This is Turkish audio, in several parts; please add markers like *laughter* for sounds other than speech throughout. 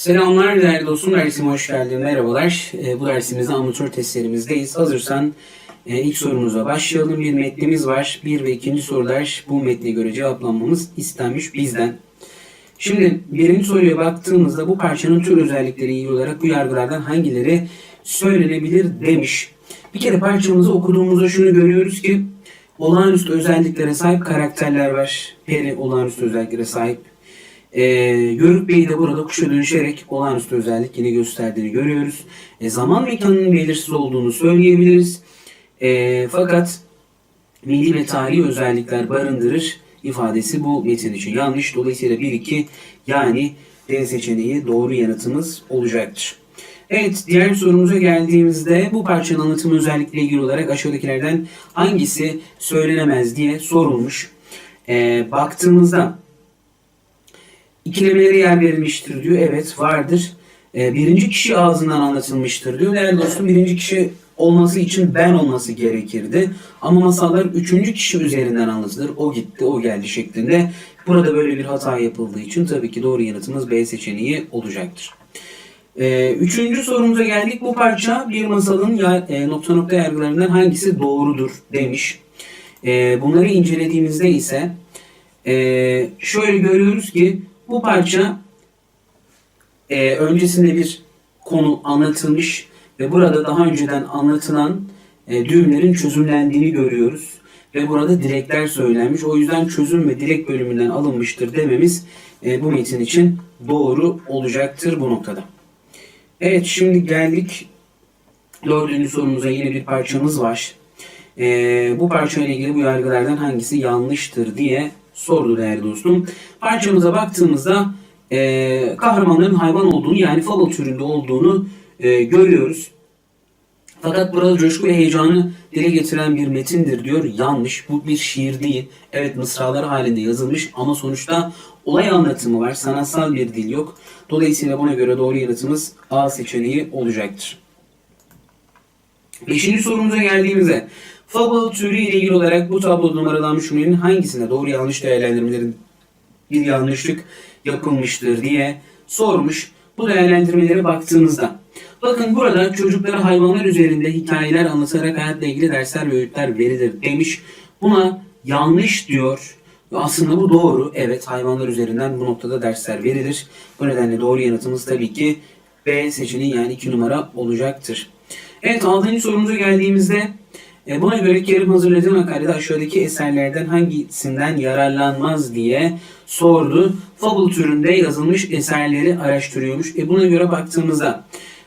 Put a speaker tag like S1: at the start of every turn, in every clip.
S1: Selamlar değerli dostum, dersime hoş geldin. Merhabalar. Ee, bu dersimizde amatör testlerimizdeyiz. Hazırsan e, ilk sorumuza başlayalım. Bir metnimiz var. Bir ve ikinci sorular bu metne göre cevaplanmamız istenmiş bizden. Şimdi birinci soruya baktığımızda bu parçanın tür özellikleri ilgili olarak bu yargılardan hangileri söylenebilir demiş. Bir kere parçamızı okuduğumuzda şunu görüyoruz ki olağanüstü özelliklere sahip karakterler var. Peri olağanüstü özelliklere sahip. Ee, Yörük Bey de burada kuşa dönüşerek olağanüstü özellik yine gösterdiğini görüyoruz. E, zaman mekanının belirsiz olduğunu söyleyebiliriz. E, fakat milli ve tarihi özellikler barındırır ifadesi bu metin için yanlış. Dolayısıyla 1-2 yani D seçeneği doğru yanıtımız olacaktır. Evet diğer sorumuza geldiğimizde bu parçanın anlatım özellikle ilgili olarak aşağıdakilerden hangisi söylenemez diye sorulmuş. E, baktığımızda İkilemelere yer verilmiştir diyor. Evet vardır. Ee, birinci kişi ağzından anlatılmıştır diyor. Değerli dostum birinci kişi olması için ben olması gerekirdi. Ama masallar üçüncü kişi üzerinden anlatılır. O gitti, o geldi şeklinde. Burada böyle bir hata yapıldığı için tabii ki doğru yanıtımız B seçeneği olacaktır. Ee, üçüncü sorumuza geldik. Bu parça bir masalın ya, e, nokta nokta yargılarından hangisi doğrudur demiş. Ee, bunları incelediğimizde ise e, şöyle görüyoruz ki bu parça e, öncesinde bir konu anlatılmış ve burada daha önceden anlatılan e, düğümlerin çözümlendiğini görüyoruz. Ve burada dilekler söylenmiş. O yüzden çözüm ve dilek bölümünden alınmıştır dememiz e, bu metin için doğru olacaktır bu noktada. Evet şimdi geldik dördüncü sorumuza yine bir parçamız var. E, bu parçayla ilgili bu yargılardan hangisi yanlıştır diye sordu değerli dostum. Parçamıza baktığımızda e, kahramanların hayvan olduğunu yani fable türünde olduğunu e, görüyoruz. Fakat burada coşku ve heyecanı dile getiren bir metindir diyor. Yanlış. Bu bir şiir değil. Evet mısralar halinde yazılmış ama sonuçta olay anlatımı var. Sanatsal bir dil yok. Dolayısıyla buna göre doğru yanıtımız A seçeneği olacaktır. Beşinci sorumuza geldiğimizde Fable türü ile ilgili olarak bu tabloda numaralanmış cümlenin hangisine doğru yanlış değerlendirmelerin bir yanlışlık yapılmıştır diye sormuş. Bu değerlendirmelere baktığımızda bakın burada çocuklara hayvanlar üzerinde hikayeler anlatarak hayatla ilgili dersler ve öğütler verilir demiş. Buna yanlış diyor. Aslında bu doğru. Evet hayvanlar üzerinden bu noktada dersler verilir. Bu nedenle doğru yanıtımız tabii ki B seçeneği yani 2 numara olacaktır. Evet 6. sorumuza geldiğimizde e, buna göre Kerim hazırladığı makalede aşağıdaki eserlerden hangisinden yararlanmaz diye sordu. Fable türünde yazılmış eserleri araştırıyormuş. E buna göre baktığımızda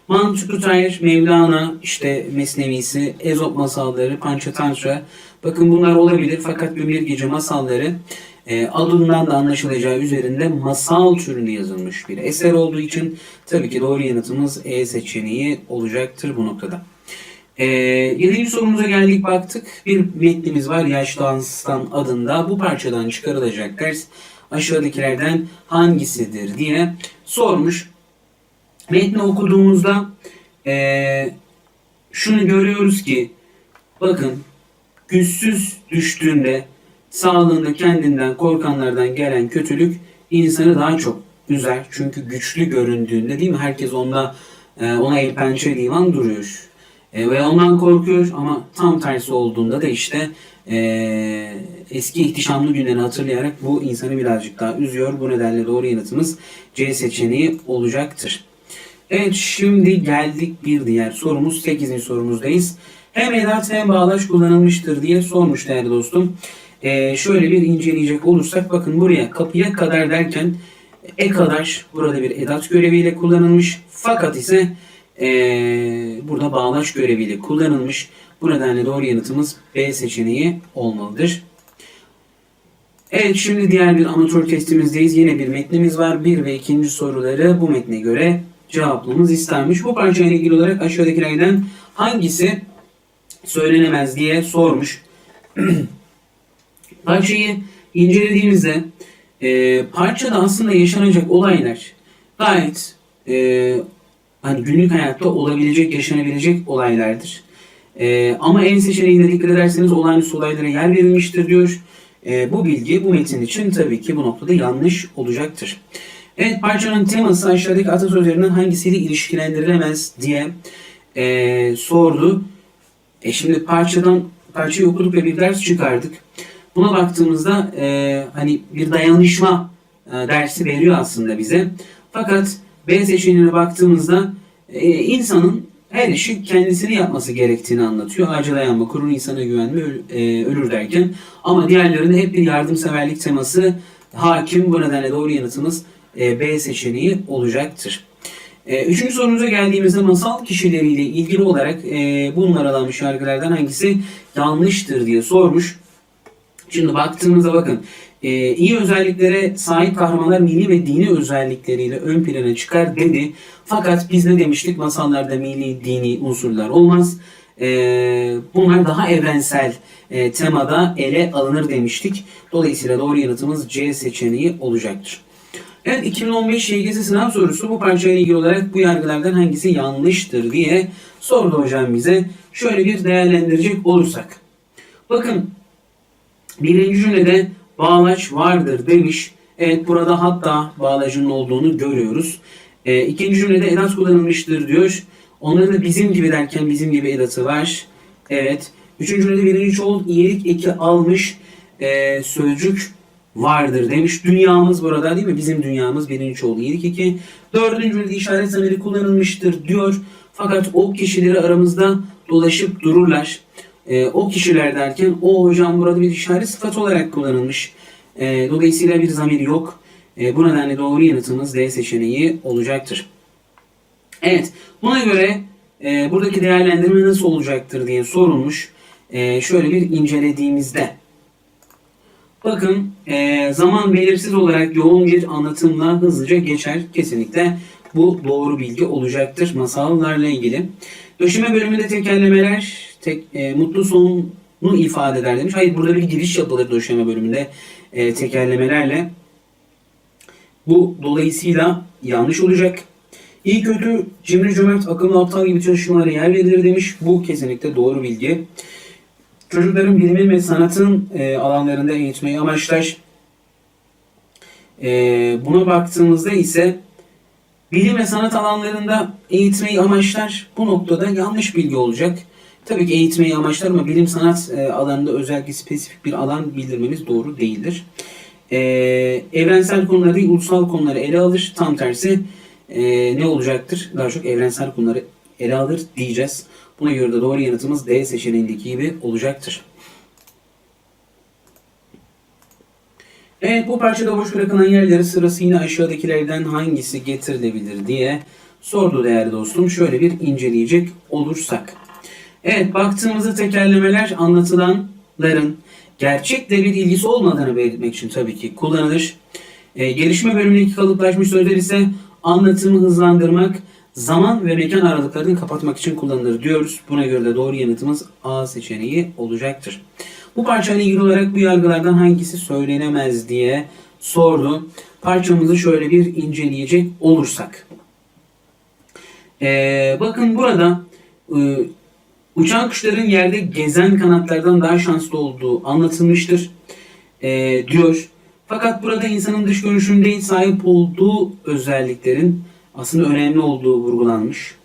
S1: Mantıkutayr, Mevlana, işte Mesnevisi, Ezop masalları, Panchatantra. Bakın bunlar olabilir fakat Gümbir Gece masalları e, adından da anlaşılacağı üzerinde masal türünde yazılmış bir eser olduğu için tabii ki doğru yanıtımız E seçeneği olacaktır bu noktada. E, yedinci sorumuza geldik baktık. Bir metnimiz var Yaşlı Aslan adında. Bu parçadan çıkarılacak ders aşağıdakilerden hangisidir diye sormuş. Metni okuduğumuzda e, şunu görüyoruz ki bakın güçsüz düştüğünde sağlığında kendinden korkanlardan gelen kötülük insanı daha çok üzer. Çünkü güçlü göründüğünde değil mi? Herkes onda e, ona el pençe divan duruyor. E, ve ondan korkuyor ama tam tersi olduğunda da işte e, eski ihtişamlı günleri hatırlayarak bu insanı birazcık daha üzüyor. Bu nedenle doğru yanıtımız C seçeneği olacaktır. Evet şimdi geldik bir diğer sorumuz. 8. sorumuzdayız. Hem edat hem bağlaç kullanılmıştır diye sormuş değerli dostum. Ee, şöyle bir inceleyecek olursak bakın buraya kapıya kadar derken e kadar burada bir edat göreviyle kullanılmış. Fakat ise ee, burada bağlaç göreviyle kullanılmış. Bu nedenle doğru yanıtımız B seçeneği olmalıdır. Evet şimdi diğer bir amatör testimizdeyiz. Yine bir metnimiz var. Bir ve ikinci soruları bu metne göre cevaplamamız istenmiş. Bu parçayla ilgili olarak aşağıdakilerden hangisi söylenemez diye sormuş. *clears throat* Parçayı incelediğimizde e, parçada aslında yaşanacak olaylar gayet e, hani günlük hayatta olabilecek, yaşanabilecek olaylardır. E, ama en seçeneğine dikkat ederseniz olağanüstü olaylara yer verilmiştir diyor. E, bu bilgi bu metin için tabii ki bu noktada yanlış olacaktır. Evet parçanın teması aşağıdaki atasözlerinden hangisiyle ilişkilendirilemez diye e, sordu. E şimdi parçadan parçayı okuduk ve bir ders çıkardık. Buna baktığımızda e, hani bir dayanışma e, dersi veriyor aslında bize. Fakat B seçeneğine baktığımızda e, insanın her işi kendisini yapması gerektiğini anlatıyor. Acil dayanma, kurun insana güvenme, e, ölür derken. Ama diğerlerinde hep bir yardımseverlik teması hakim. Bu nedenle doğru yanıtımız e, B seçeneği olacaktır. E, üçüncü sorumuza geldiğimizde masal kişileriyle ilgili olarak e, bu numaralanmış yargılardan hangisi yanlıştır diye sormuş. Şimdi baktığımızda bakın e, iyi özelliklere sahip kahramanlar milli ve dini özellikleriyle ön plana çıkar dedi. Fakat biz ne demiştik? Masallarda milli dini unsurlar olmaz. E, bunlar daha evrensel e, temada ele alınır demiştik. Dolayısıyla doğru yanıtımız C seçeneği olacaktır. Evet 2015 YGS sınav sorusu bu parçayla ilgili olarak bu yargılardan hangisi yanlıştır diye sordu hocam bize. Şöyle bir değerlendirecek olursak. Bakın birinci cümlede bağlaç vardır demiş. Evet burada hatta bağlacın olduğunu görüyoruz. E, ikinci cümlede edat kullanılmıştır diyor. Onların da bizim gibi derken bizim gibi edatı var. Evet. Üçüncü cümlede birinci çoğul iyilik eki almış e, sözcük vardır demiş. Dünyamız burada değil mi? Bizim dünyamız birinci çoğul iyilik eki. Dördüncü cümlede işaret zamiri kullanılmıştır diyor. Fakat o kişileri aramızda dolaşıp dururlar. E, o kişiler derken o hocam burada bir işaret sıfat olarak kullanılmış. E, dolayısıyla bir zamir yok. E, bu nedenle doğru yanıtımız D seçeneği olacaktır. Evet, buna göre e, buradaki değerlendirme nasıl olacaktır diye sorulmuş. E, şöyle bir incelediğimizde. Bakın e, zaman belirsiz olarak yoğun bir anlatımla hızlıca geçer. Kesinlikle bu doğru bilgi olacaktır masallarla ilgili. Döşeme bölümünde tekerlemeler tek, e, mutlu sonunu ifade eder demiş. Hayır burada bir giriş yapılır döşeme bölümünde e, tekerlemelerle. Bu dolayısıyla yanlış olacak. İyi kötü, cimri cömert, akıllı aptal gibi çalışmalara yer verilir demiş. Bu kesinlikle doğru bilgi. Çocukların bilimin ve sanatın e, alanlarında eğitmeyi amaçlar. E, buna baktığımızda ise bilim ve sanat alanlarında eğitmeyi amaçlar bu noktada yanlış bilgi olacak. Tabii ki eğitmeyi amaçlar ama bilim sanat e, alanında özellikle spesifik bir alan bildirmemiz doğru değildir. E, evrensel konuları değil, ulusal konuları ele alır. Tam tersi e, ne olacaktır? Daha çok evrensel konuları ele alır diyeceğiz. Buna göre de doğru yanıtımız D seçeneğindeki gibi olacaktır. Evet bu parçada boş bırakılan yerleri sırası yine aşağıdakilerden hangisi getirilebilir diye sordu değerli dostum. Şöyle bir inceleyecek olursak. Evet baktığımızda tekerlemeler anlatılanların gerçekle bir ilgisi olmadığını belirtmek için tabii ki kullanılır. E, gelişme bölümündeki kalıplaşmış sözler ise anlatımı hızlandırmak, zaman ve mekan aralıklarını kapatmak için kullanılır diyoruz. Buna göre de doğru yanıtımız A seçeneği olacaktır. Bu parçayla ilgili olarak bu yargılardan hangisi söylenemez diye sordu. Parçamızı şöyle bir inceleyecek olursak. Ee, bakın burada e, uçan kuşların yerde gezen kanatlardan daha şanslı olduğu anlatılmıştır e, diyor. Fakat burada insanın dış görünüşünün değil sahip olduğu özelliklerin aslında önemli olduğu vurgulanmış.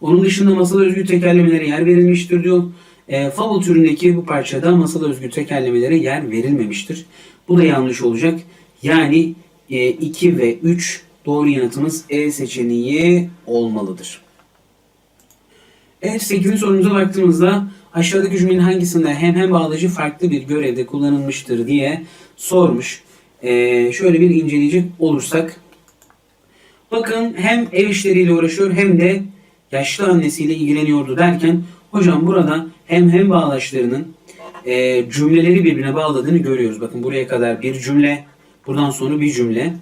S1: Onun dışında masal özgü tekerlemelere yer verilmiştir diyor. E, Fable türündeki bu parçada masal özgü tekerlemelere yer verilmemiştir. Bu da yanlış olacak. Yani 2 e, ve 3 doğru yanıtımız E seçeneği olmalıdır. Evet 8. sorumuza baktığımızda aşağıdaki cümlenin hangisinde hem hem bağlacı farklı bir görevde kullanılmıştır diye sormuş. Ee, şöyle bir inceleyecek olursak. Bakın hem ev işleriyle uğraşıyor hem de yaşlı annesiyle ilgileniyordu derken hocam burada hem hem bağlaçlarının e, cümleleri birbirine bağladığını görüyoruz. Bakın buraya kadar bir cümle, buradan sonra bir cümle.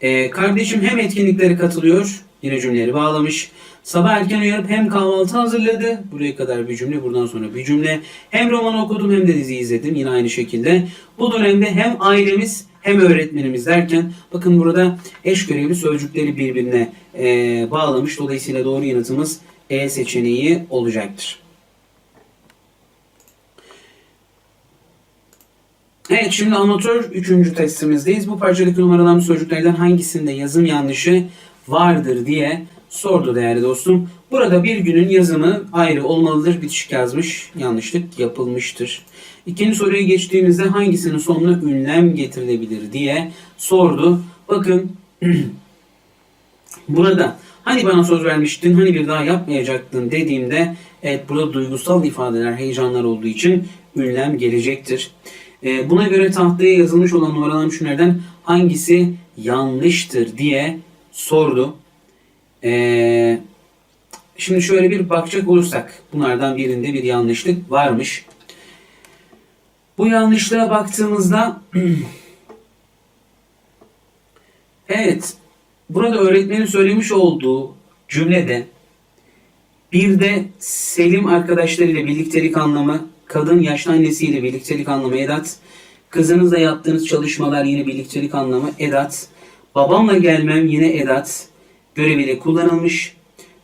S1: E, kardeşim hem etkinliklere katılıyor, yine cümleleri bağlamış. Sabah erken uyanıp hem kahvaltı hazırladı. Buraya kadar bir cümle, buradan sonra bir cümle. Hem roman okudum hem de dizi izledim. Yine aynı şekilde. Bu dönemde hem ailemiz hem öğretmenimiz derken bakın burada eş görevli sözcükleri birbirine e, bağlamış. Dolayısıyla doğru yanıtımız E seçeneği olacaktır. Evet şimdi amatör 3. testimizdeyiz. Bu parçadaki numaralan sözcüklerden hangisinde yazım yanlışı vardır diye sordu değerli dostum. Burada bir günün yazımı ayrı olmalıdır. Bitişik yazmış. Yanlışlık yapılmıştır. İkinci soruya geçtiğimizde hangisinin sonuna ünlem getirilebilir diye sordu. Bakın *clears throat* burada hani bana söz vermiştin hani bir daha yapmayacaktın dediğimde evet burada duygusal ifadeler heyecanlar olduğu için ünlem gelecektir. Ee, buna göre tahtaya yazılmış olan numaralanmış cümlelerden hangisi yanlıştır diye sordu. Ee, şimdi şöyle bir bakacak olursak bunlardan birinde bir yanlışlık varmış. Bu yanlışlığa baktığımızda *clears throat* evet burada öğretmenin söylemiş olduğu cümlede bir de Selim arkadaşlarıyla birliktelik anlamı, kadın yaşlı annesiyle birliktelik anlamı Edat, kızınızla yaptığınız çalışmalar yine birliktelik anlamı Edat, babamla gelmem yine Edat göreviyle kullanılmış,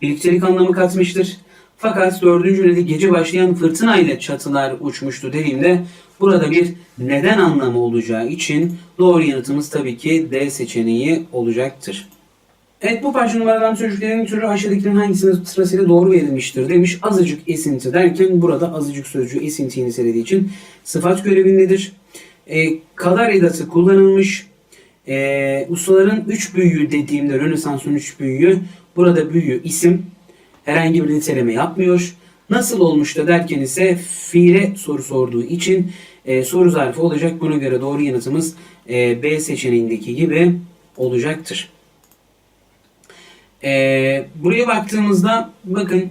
S1: birliktelik anlamı katmıştır. Fakat dördüncü cümlede gece başlayan fırtına ile çatılar uçmuştu dediğimde burada bir neden anlamı olacağı için doğru yanıtımız tabii ki D seçeneği olacaktır. Evet bu parça numaradan sözcüklerin türü aşağıdakilerin hangisinin sırasıyla doğru verilmiştir demiş. Azıcık esinti derken burada azıcık sözcüğü esintiyi nitelediği için sıfat görevindedir. E, kadar edatı kullanılmış. E, ustaların üç büyüğü dediğimde Rönesans'ın üç büyüğü burada büyüğü isim herhangi bir niteleme yapmıyor. Nasıl olmuş da derken ise fiile soru sorduğu için e, soru zarfı olacak. Buna göre doğru yanıtımız e, B seçeneğindeki gibi olacaktır. Ee, buraya baktığımızda bakın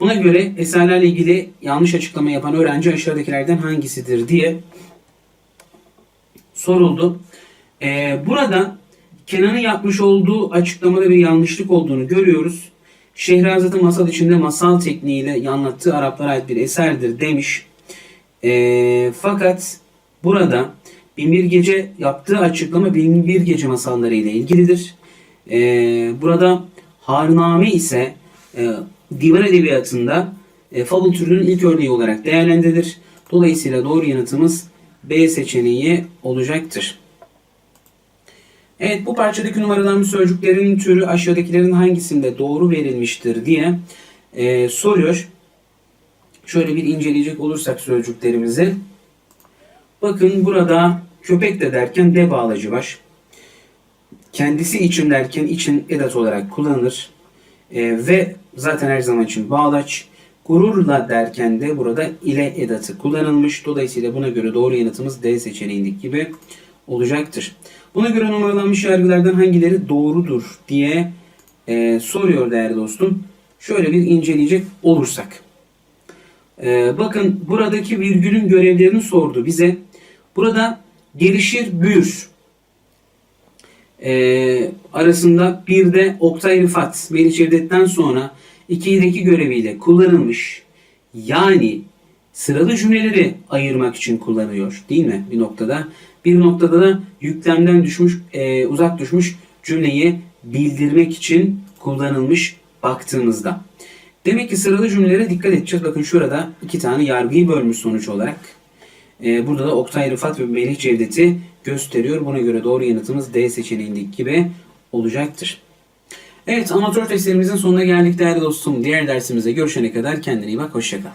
S1: buna göre eserlerle ilgili yanlış açıklama yapan öğrenci aşağıdakilerden hangisidir diye soruldu. Ee, burada Kenan'ın yapmış olduğu açıklamada bir yanlışlık olduğunu görüyoruz. Şehrazat'ın masal içinde masal tekniğiyle anlattığı Araplara ait bir eserdir demiş. Ee, fakat burada Binbir Gece yaptığı açıklama Binbir Gece masalları ile ilgilidir. Ee, burada Haruname ise e, divan edebiyatında e, fabul türünün ilk örneği olarak değerlendirilir. Dolayısıyla doğru yanıtımız B seçeneği olacaktır. Evet bu parçadaki numaralan sözcüklerin türü aşağıdakilerin hangisinde doğru verilmiştir diye e, soruyor. Şöyle bir inceleyecek olursak sözcüklerimizi. Bakın burada köpek de derken de bağlacı var. Kendisi için derken için edat olarak kullanılır. E, ve zaten her zaman için bağlaç. Gururla derken de burada ile edatı kullanılmış. Dolayısıyla buna göre doğru yanıtımız D seçeneğindeki gibi olacaktır. Buna göre numaralanmış yargılardan hangileri doğrudur diye e, soruyor değerli dostum. Şöyle bir inceleyecek olursak. E, bakın buradaki virgülün görevlerini sordu bize. Burada gelişir, büyür e, arasında bir de Oktay Rıfat Melih Cevdet'ten sonra ikideki göreviyle kullanılmış. Yani sıralı cümleleri ayırmak için kullanıyor değil mi bir noktada? Bir noktada da yüklemden düşmüş, e, uzak düşmüş cümleyi bildirmek için kullanılmış baktığımızda. Demek ki sıralı cümlelere dikkat edeceğiz. Bakın şurada iki tane yargıyı bölmüş sonuç olarak. Ee, burada da Oktay Rıfat ve Melih Cevdet'i gösteriyor. Buna göre doğru yanıtımız D seçeneğindeki gibi olacaktır. Evet amatör testlerimizin sonuna geldik değerli dostum. Diğer dersimize görüşene kadar kendine iyi bak. Hoşçakal.